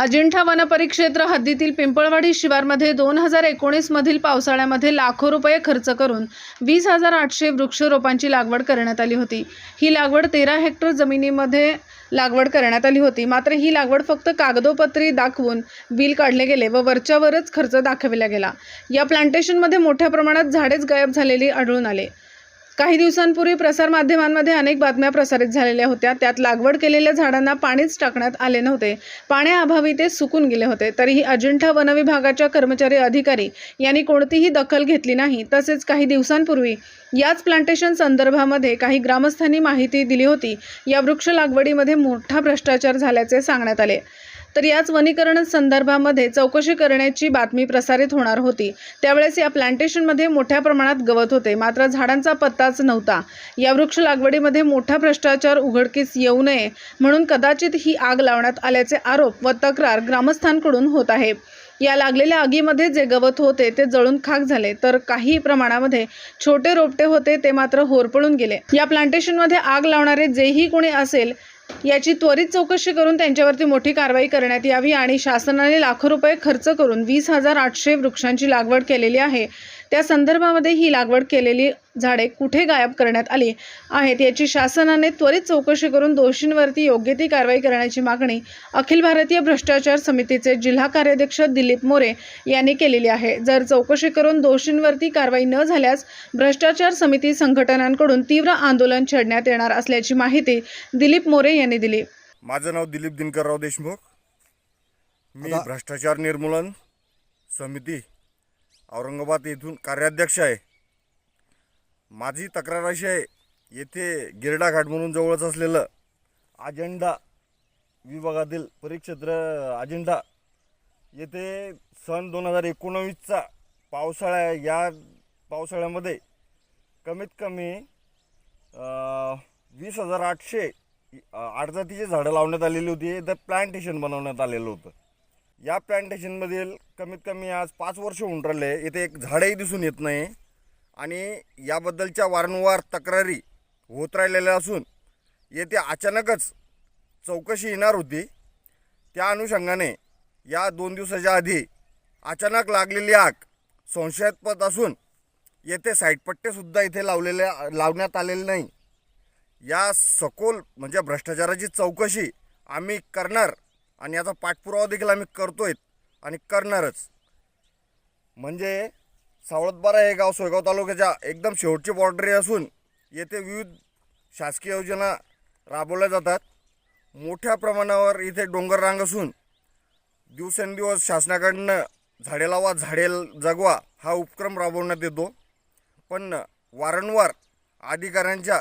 अजिंठा वनपरिक्षेत्र हद्दीतील पिंपळवाडी शिवारमध्ये दोन हजार एकोणीसमधील पावसाळ्यामध्ये लाखो रुपये खर्च करून वीस हजार आठशे वृक्षरोपांची लागवड करण्यात आली होती. ही लागवड तेरा हेक्टर जमिनीमध्ये लागवड करण्यात आली होती. मात्र ही लागवड फक्त कागदोपत्री दाखवून बिल काढले गेले व वरच्यावरच खर्च दाखविला गेला. या प्लांटेशनमध्ये मोठ्या प्रमाणात झाडेच गायब झालेली आढळून आले. काही दिवसांपूर्वी प्रसारमाध्यमांमध्ये अनेक बातम्या प्रसारित झालेल्या होत्या. त्यात लागवड केलेल्या झाडांना पाणीच टाकण्यात आले नव्हते. पाण्याअभावी ते सुकून गेले होते. तरीही अजिंठा वनविभागाच्या कर्मचारी अधिकारी यांनी कोणतीही दखल घेतली नाही. तसेच काही दिवसांपूर्वी याच प्लांटेशन संदर्भामध्ये काही ग्रामस्थांनी माहिती दिली होती. या वृक्ष लागवडीमध्ये मोठा भ्रष्टाचार झाल्याचे सांगण्यात आले. तर याच वनीकरण संदर्भामध्ये चौकशी करण्याची बातमी प्रसारित होणार होती. त्यावेळेस या प्लांटेशनमध्ये मोठ्या प्रमाणात गवत होते. मात्र झाडांचा पत्ताच नव्हता. या वृक्ष लागवडीमध्ये मोठा भ्रष्टाचार उघडकीस येऊ नये म्हणून कदाचित ही आग लावण्यात आल्याचे आरोप व तक्रार ग्रामस्थांकडून होत आहे. या लागलेल्या आगीमध्ये जे गवत होते ते जळून खाक झाले. तर काही प्रमाणामध्ये छोटे रोपटे होते ते मात्र होरपळून गेले. या प्लांटेशनमध्ये आग लावणारे जेही कोणी असेल याची त्वरित चौकशी करून त्यांच्यावरती मोठी कारवाई करण्यात यावी आणि शासनाने लाखो रुपये खर्च करून वीस हजार आठशे वृक्षांची लागवड केलेली आहे. त्या संदर्भामध्ये ही लागवड केलेली झाडे कुठे गायब करण्यात आली आहेत याची शासनाने त्वरित चौकशी करून दोषींवरती योग्य ती कारवाई करण्याची मागणी अखिल भारतीय भ्रष्टाचार समितीचे जिल्हा कार्याध्यक्ष दिलीप मोरे यांनी केलेली आहे. जर चौकशी करून दोषींवरती कारवाई न झाल्यास भ्रष्टाचार समिती संघटनांकडून तीव्र आंदोलन छेडण्यात येणार असल्याची माहिती दिलीप मोरे यांनी दिली. माझं नाव दिलीप दिनकरराव देशमुख. मी भ्रष्टाचार निर्मूलन समिती औरंगाबाद येथून कार्याध्यक्ष आहे. माझी तक्रार अशी आहे येथे गिरडा घाट म्हणून जवळच असलेलं अजेंडा विभागातील परिक्षेत्र अजेंडा येथे सन दोन हजार एकोणावीसचा पावसाळा या पावसाळ्यामध्ये कमीत कमी वीस हजार आठशे अं, आठ जातीची झाडं लावण्यात आलेली होती. तर प्लांटेशन बनवण्यात आलेलं होतं. या प्लांटेशनमधील कमीत कमी आज पाच वर्ष होऊन राहिले. येथे एक झाडही दिसून येत नाही. आणि याबद्दलच्या वारंवार तक्रारी होत राहिलेल्या असून येथे अचानकच चौकशी येणार होती. त्या अनुषंगाने या दोन दिवसाच्या आधी अचानक लागलेली आग संशयास्पद असून येथे साईडपट्टेसुद्धा इथे लावलेले लावण्यात आलेले नाही. या सखोल म्हणजे भ्रष्टाचाराची चौकशी आम्ही करणार आणि याचा पाठपुरावा देखील आम्ही करतो आहेत आणि करणारच. म्हणजे सावळतबारा हे गाव सोयगाव तालुक्याच्या एकदम शेवटची बॉर्डरी असून येथे विविध शासकीय योजना राबवल्या जातात. मोठ्या प्रमाणावर इथे डोंगर रांग असून दिवसेंदिवस शासनाकडनं झाडे लावा झाडे जगवा हा उपक्रम राबवण्यात येतो. पण वारंवार अधिकाऱ्यांच्या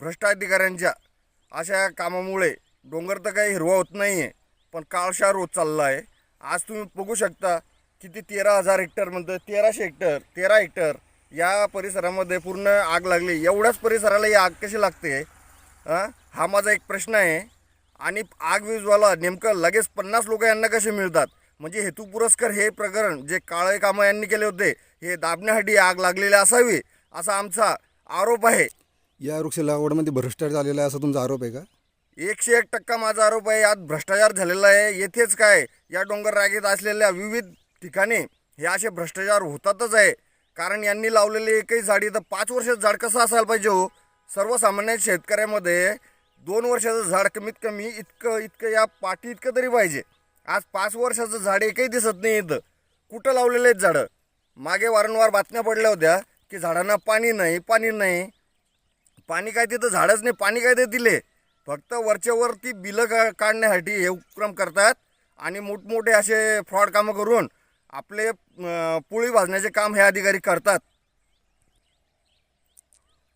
भ्रष्ट अधिकाऱ्यांच्या अशा कामामुळे डोंगर तर काही हिरवा होत नाही आहे पण काळशार होत चालला आहे. आज तुम्ही बघू शकता किती तेरा हजार हेक्टर म्हणतं तेराशे हेक्टर तेरा हेक्टर या परिसरामध्ये पूर्ण आग लागली. एवढ्याच परिसराला ही आग कशी लागते? हा माझा एक प्रश्न आहे. आणि आग विजवाला नेमकं लगेच पन्नास लोक यांना कसे मिळतात? म्हणजे हेतू पुरस्कार हे प्रकरण जे काळे कामं यांनी केले होते हे दाबण्यासाठी आग लागलेली असावी असा आमचा आरोप आहे. या वृक्ष लागवडमध्ये भ्रष्टाचार झालेला आहे असा तुमचा आरोप आहे का? एकशे एक टक्का माझा आरोप आहे. यात भ्रष्टाचार झालेला आहे. येथेच काय? या डोंगर रागेत असलेल्या विविध ठिकाणी हे असे भ्रष्टाचार होतातच आहे. कारण यांनी लावलेले एकही झाडी तर पाच वर्षाचं झाड कसं असायला पाहिजे हो? सर्वसामान्य शेतकऱ्यामध्ये दोन वर्षाचं झाड कमीत कमी इतकं इतकं या पाठी इतकं तरी पाहिजे. आज पाच वर्षाचं झाड एकही दिसत नाही इथं. कुठं लावलेले आहेत झाडं? मागे वारंवार बातम्या पडल्या होत्या की झाडांना पाणी नाही पाणी नाही. पाणी काय तिथं? झाडच नाही पाणी काय ते दिले फक्त वरच्यावर ती बिलं का काढण्यासाठी हे उपक्रम करतात आणि मोठमोठे असे फ्रॉड कामं करून आपले पोळी भाजण्याचे काम हे अधिकारी करतात.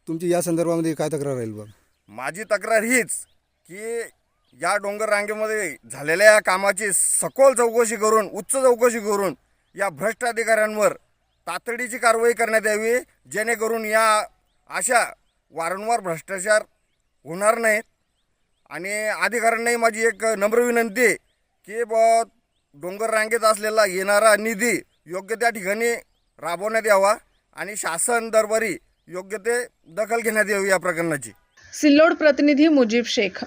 तुमची या संदर्भामध्ये काय तक्रार राहील बघ माझी तक्रार हीच की या डोंगर रांगेमध्ये झालेल्या या कामाची सखोल चौकशी करून उच्च चौकशी करून या भ्रष्ट अधिकाऱ्यांवर तातडीची कारवाई करण्यात यावी जेणेकरून या अशा वारंवार भ्रष्टाचार होणार नाहीत. आणि अधिकाऱ्यांनाही माझी एक नम्र विनंती आहे की ब डोंगर रांगेत असलेला येणारा निधी योग्य त्या ठिकाणी राबवण्यात यावा आणि शासन दरबारी योग्य ते दखल घेण्यात यावी या प्रकरणाची. सिल्लोड प्रतिनिधी मुजीब शेख